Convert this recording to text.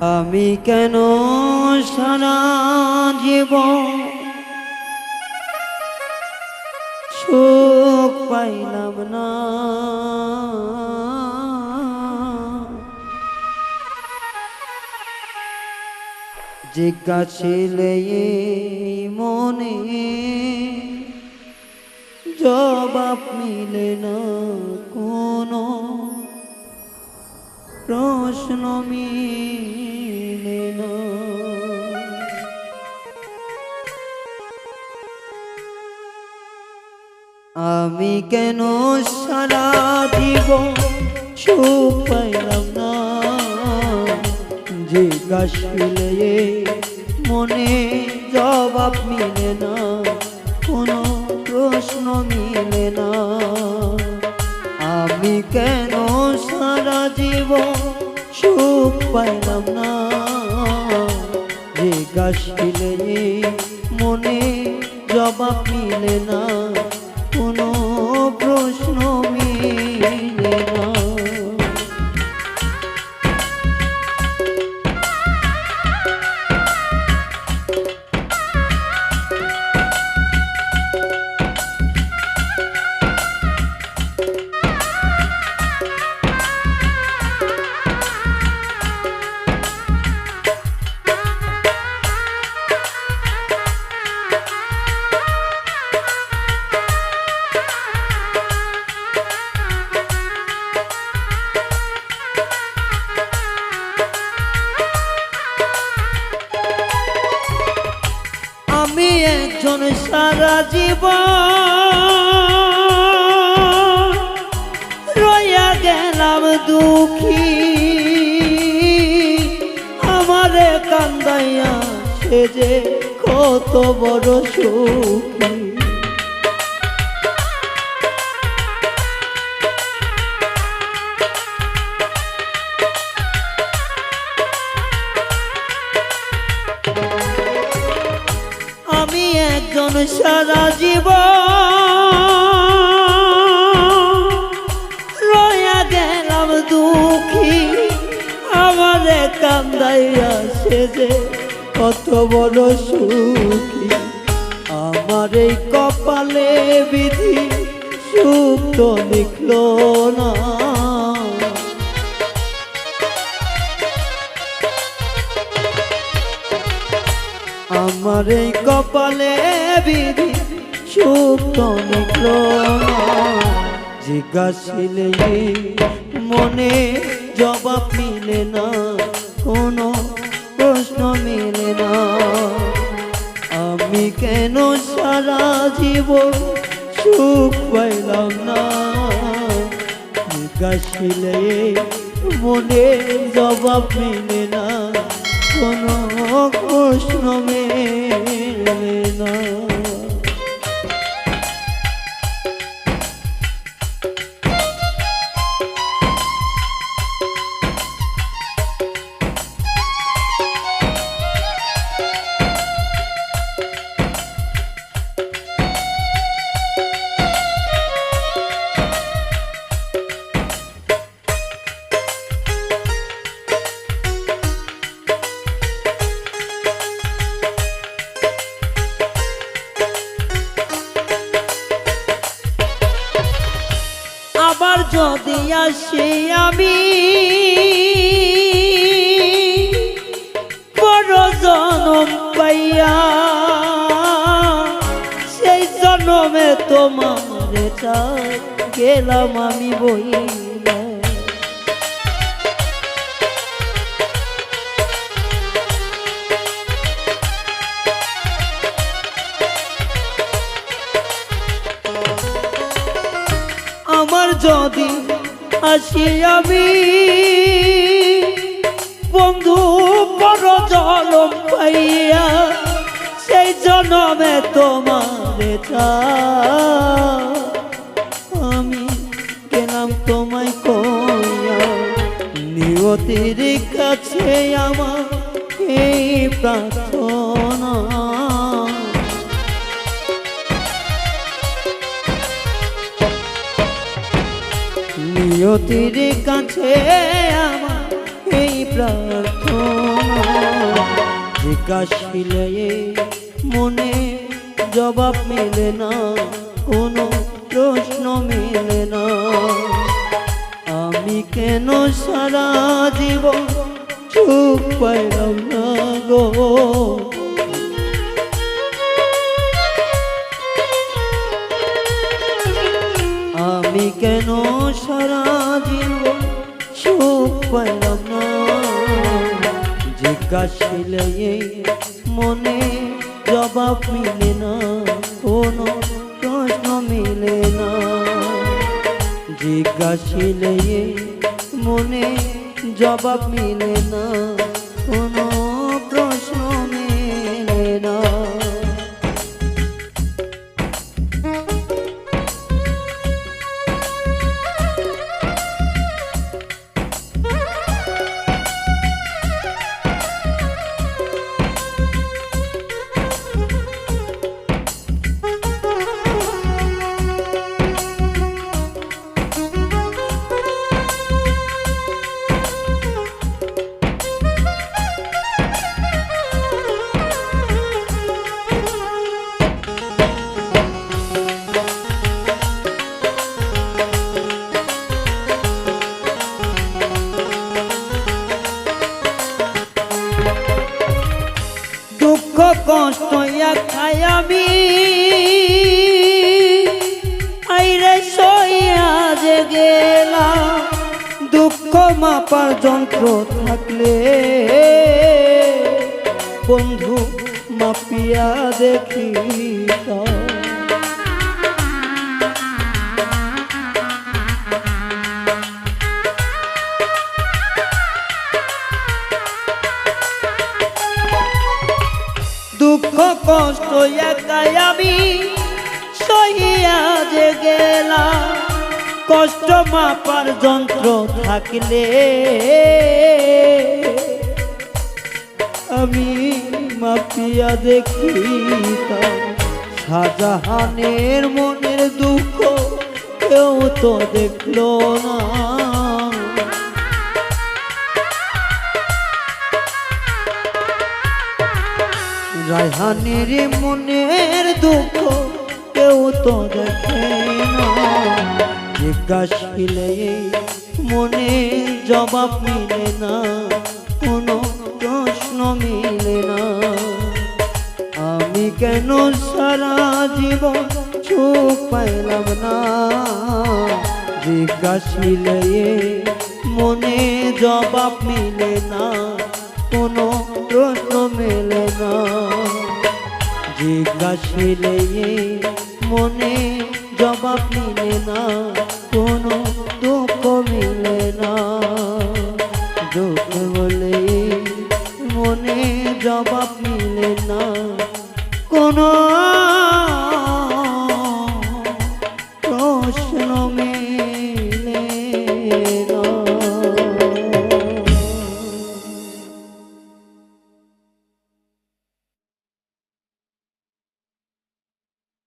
আমি কেন সারা জীবন সুখ পাইলাম না? জিজ্ঞাসিলে মনে জবাব মিলে না কোনো প্রশ্ন মিলে আমি কেন সারা জীবন সুখ পাইলাম না। জিজ্ঞাসিলে মনে জবাব মিলে না, কোনো প্রশ্ন মিলে না। আমি কেন সারা জীবন সুখ পাইলাম না। জিজ্ঞাসিলে মনে জবাব মিলে না। কোনো সারা জীবন রয়া গেলাম দুঃখী। আমারে কান্দাইয়া সে যে কত বড় সুখী। সারা জীবন রয়া গেলাম দুঃখী। আমারে কান্দাইয়া যে কত বড় সুখী। আমার এই কপালে বিধি সুখ তো লিখল না আমার এই কপালে বিধি সুখ তো নিকল জিজ্ঞাসিলে মনে জবাব মিলে না, কোনো প্রশ্ন মিলে না। আমি কেন সারা জীবন সুখ পাইলাম না? জিজ্ঞাসিলে মনে জবাব মিলে না। কোনো প্রশ্ন মেলে না। আবার যদি আমি বড় জনম পাইয়া সেই জনমে তোমার গেলাম আমি বইয়া আমার যদি আসি আমি। বন্ধু, বড় জলম পাইয়া সেই জনমে তোমার আমি গেলাম তোমায় কইয়া, নিয়তির কাছে আমার এই প্রার্থনা। নিয়তির কাছে আমার এই প্রার্থনা। জিজ্ঞাসিলে মনে জবাব মেলে না, কোনো প্রশ্ন মেলে না। আমি কেন সারা জীবন চুপ পাইলাম না গো? আমি কেন সারা জীবন সুখ পাইলাম না। জিজ্ঞাসিলে মনে জবাব মিলে না, কোনো প্রশ্ন মিলে না। জিজ্ঞাসিলে মনে জবাব মিলে না, কোনো কষ্ট খাই আমি। আইরে সইয়া যে গেলাম দুঃখ মাপার যন্ত্র থাকলে। বন্ধু মাপিয়া দেখি কষ্ট একাই আমি সহিয়া যে গেলাম। কষ্ট মাপার যন্ত্র থাকলে আমি মাপিয়া দেখি শাহজাহানের মনের দুঃখ কেউ তো দেখল না। রায়হানের মনের দুঃখ কেউ তো দেখে না। জিজ্ঞাসিলে মনে জবাব মিলে না, কোনো প্রশ্ন মিলে না। আমি কেন সারা জীবন চোখ পাইলাম না? জিজ্ঞাসিলে মনে জবাব মিলে না। কোনো প্রশ্ন মেলে না। জিজ্ঞাসিলে মনে জবাব মিলে না। কোনো